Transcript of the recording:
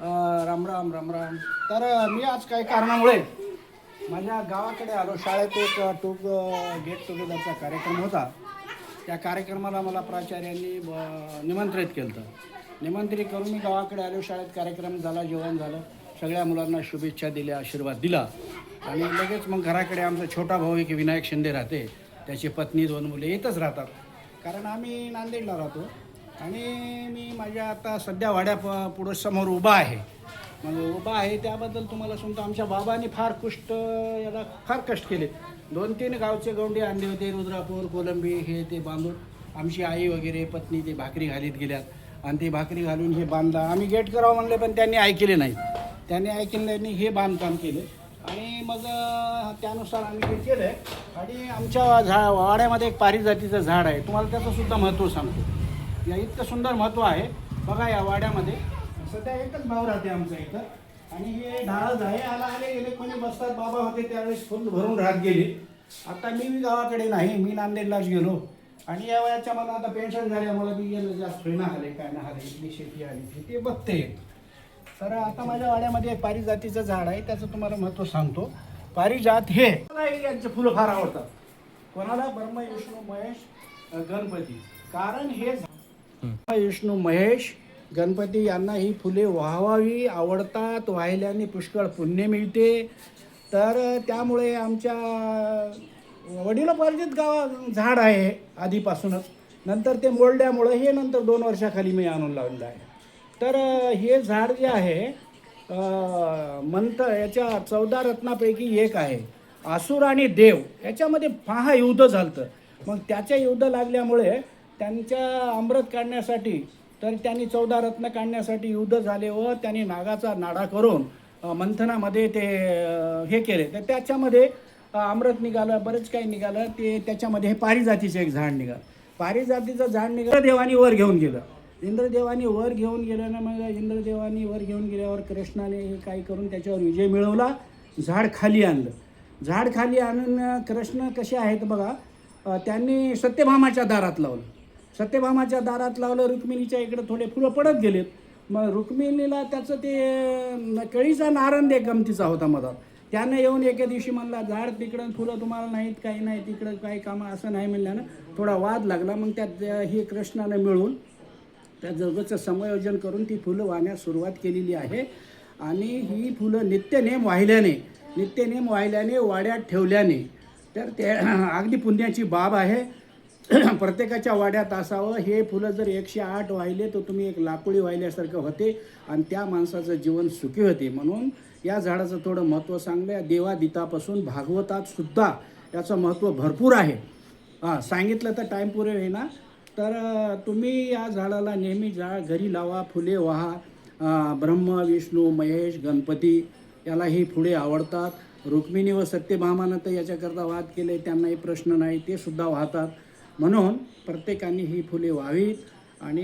राम राम राम राम. तर मी आज काही कारणामुळे माझ्या गावाकडे आलो. शाळेत एक टू गेट टुगेदरचा कार्यक्रम होता. त्या कार्यक्रमाला मला प्राचार्यांनी निमंत्रित केलं होतं निमंत्रित करून मी गावाकडे आलो. शाळेत कार्यक्रम झाला जेवण झालं. सगळ्या मुलांना शुभेच्छा दिल्या आशीर्वाद दिला. आणि लगेच मग घराकडे आमचा छोटा भाऊ एक विनायक शिंदे राहते. त्याची पत्नी दोन मुले येतच राहतात. कारण आम्ही नांदेडला राहतो. आणि मी माझ्या आता सध्या वाड्या प पुढं समोर उभा आहे. मग उभा आहे त्याबद्दल तुम्हाला सांगतो आमच्या बाबांनी फार कुष्ट याला फार कष्ट केले. दोन तीन गावचे गौंडे आणले होते रुद्रापूर कोलंबी हे ते बांधून. आमची आई वगैरे पत्नी ते भाकरी घालीत गेल्यात. आणि ते भाकरी घालून हे बांधला. आम्ही गेट करावं म्हणले पण त्यांनी ऐकले नाही. त्यांनी ऐकले नाही हे बांधकाम केले. आणि मग त्यानुसार आम्ही हे केलं आणि आमच्या झा वाड्यामध्ये एक पारिजातीचं झाड आहे. तुम्हाला त्याचं सुद्धा महत्त्व सांगतो. या इतकं सुंदर महत्त्व आहे. बघा या वाड्यामध्ये. सध्या एकच भाव राहते आमचा इथं. आणि हे ढाळ आहे आला आले गेले कोणी बसतात बाबा होते त्यावेळेस फुल भरून राहत गेले. आता मी मी गावाकडे नाही मी नांदेडलाच गेलो. आणि या वयाच्या मला आता पेन्शन झाल्यामुळे मी गेलो जास्त होईना आले काय ना आले इथली शेती आली ती ते बघते. तर आता माझ्या वाड्यामध्ये पारिजातीचं झाड आहे त्याचं तुम्हाला महत्त्व सांगतो. पारिजात हे. मला यांचे फुलं फार आवडतात. कोणाला ब्रह्म विष्णू महेश गणपती. कारण हे झाड विष्णू महेश गणपती यांना ही फुले वाहवावी आवडतात वाहिल्याने पुष्कळ पुण्य मिळते. तर त्यामुळे आमच्या वडिलोपार्जित गावा झाड आहे आधीपासूनच. नंतर ते मोडल्यामुळं हे नंतर दोन वर्षाखाली मी आणून लावलेलं आहे. तर हे झाड जे आहे अ, मंत याच्या चौदा रत्नापैकी एक आहे. आसूर आणि देव याच्यामध्ये पहा युद्ध झालं मग त्याच्या युद्ध लागल्यामुळे त्यांच्या अमृत काढण्यासाठी तर त्यांनी चौदा रत्न काढण्यासाठी युद्ध झाले व त्यांनी नागाचा नाडा करून मंथनामध्ये ते हे केले. तर त्याच्यामध्ये अमृत निघालं बरंच काही निघालं. ते त्याच्यामध्ये हे पारिजातीचं एक झाड निघालं. पारिजातीचं झाड निघालं देवानी वर घेऊन गेलं. इंद्रदेवानी वर घेऊन गेलं ना मग इंद्रदेवानी वर घेऊन गेल्यावर कृष्णाने हे काय करून त्याच्यावर विजय मिळवला झाड खाली आणलं. झाड खाली आणून कृष्ण कसे आहेत बघा त्यांनी सत्यभामाच्या दारात लावलं. सत्यभामाच्या दारात लावलं रुक्मिणीच्या इकडे थोडे फुलं पडत गेलेत. मग रुक्मिणीला त्याचं ते केळीचा नारंद एक गमतीचा होता मधात. त्यानं येऊन एके दिवशी म्हणला झाड तिकडं फुलं तुम्हाला नाहीत काही नाही तिकडं काही कामं असं नाही म्हणल्यानं थोडा वाद लागला. मग त्यात हे कृष्णानं मिळून त्या जगाचं समायोजन करून ती फुलं वाहण्यास सुरुवात केलेली आहे. आणि ही फुलं नित्यनेम वाहिल्याने नित्यनेम वाहिल्याने वाड्यात ठेवल्याने तर ते अगदी पुण्याची बाब आहे. प्रत्येकाच्या वाड्यात असावं हे फुलं जर एकशे आठ वाहिले तर तुम्ही एक लाकुळी वाहिल्यासारखं होते आणि त्या माणसाचं जीवन सुखी होते. म्हणून या झाडाचं थोडं महत्त्व सांगलं देवादितापासून भागवतात सुद्धा याचं महत्त्व भरपूर आहे. हां सांगितलं तर टाईम पुरे ना तर तुम्ही या झाडाला नेहमी झाड घरी लावा फुले वाहा. ब्रह्म विष्णू महेश गणपती याला ही फुले आवडतात. रुक्मिणी व सत्यभामानं तर याच्याकरता वाद केले त्यांनाही प्रश्न नाही ते सुद्धा वाहतात. म्हणून प्रत्येकाने ही फुले व्हावीत आणि